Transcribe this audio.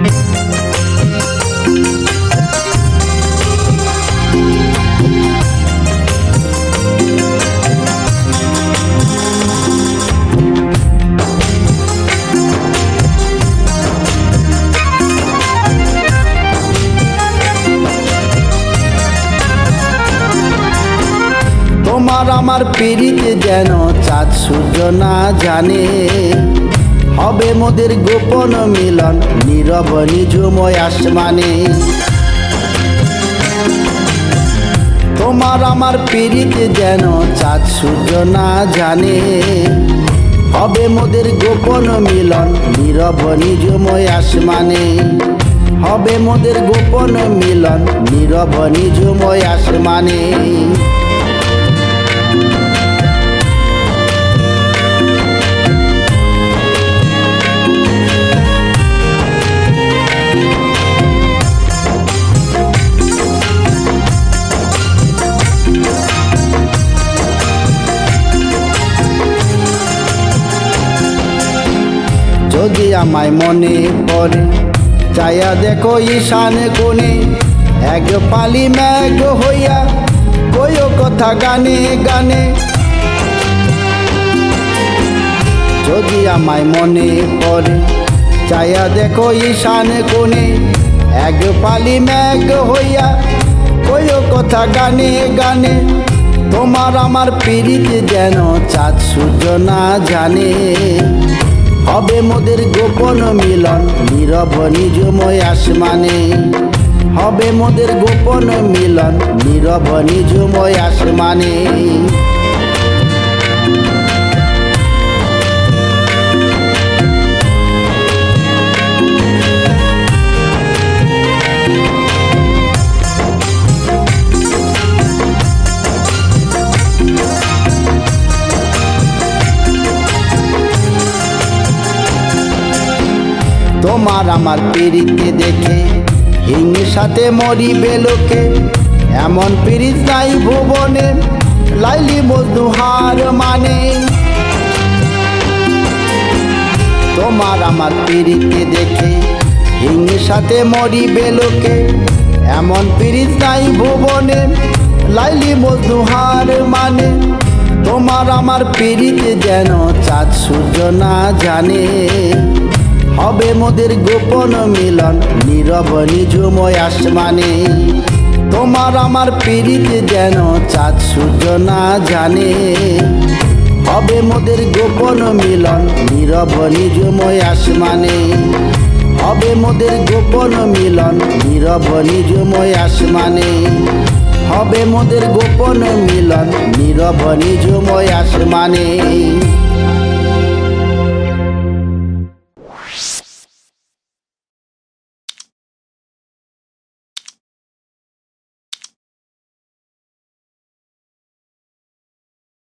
তোমার আমার পিড়িতে যেন চাঁদ সূর্য না জানে। হবে মোদের গোপন মিলন। নীরব নিজময় আসমানে। তোমার আমার পিড়িতে যেন চাঁদ সূর্য না জানে। হবে মোদের গোপন মিলন। নীরব নিজময় আসমানে। হবে মোদের গোপন মিলন। নীরব নিজময় আসমানে। যদি আমায় মনে পড়ে চায়া দেখো ঈশান কোণে, এক পালি ম্যাগ হইয়া কইও কথা গানে গানে। যদি আমায় মনে পড়ে চায়া দেখো ঈশান কোণে, এক পালি ম্যাগ হইয়া কইও কথা গানে গানে। তোমার আমার পিড়িতে যেন চাঁদ সূর্য না জানে। হবে মোদের গোপন মিলন। নীরব নিজময় আসমানে। হবে মোদের গোপন মিলন। নীরব নিজময় আসমানে। তোমার আমার পিড়িতে দেখে হিংসাতে মরিবে লোকে। এমন পিড়িত নাই ভুবনে, লাইলি মজদুহার মানে। তোমার আমার পিড়িতে দেখে হিংসাতে মরিবে লোকে। এমন পিড়িত নাই ভুবনে, লাইলি মজদুহার মানে। তোমার আমার পিড়িতে যেন চাঁদ সূর্য না জানে। হবে মোদের গোপন মিলন। নীরব নিজময় আসমানে। তোমার আমার পিড়িতে যেন চাঁদ সূর্য না জানে। হবে মোদের গোপন মিলন। নীরব নিজময় আসমানে। হবে মোদের গোপন মিলন। নীরব নিজময় আসমানে। হবে মোদের গোপন মিলন। নীরব নিজময় আসমানে।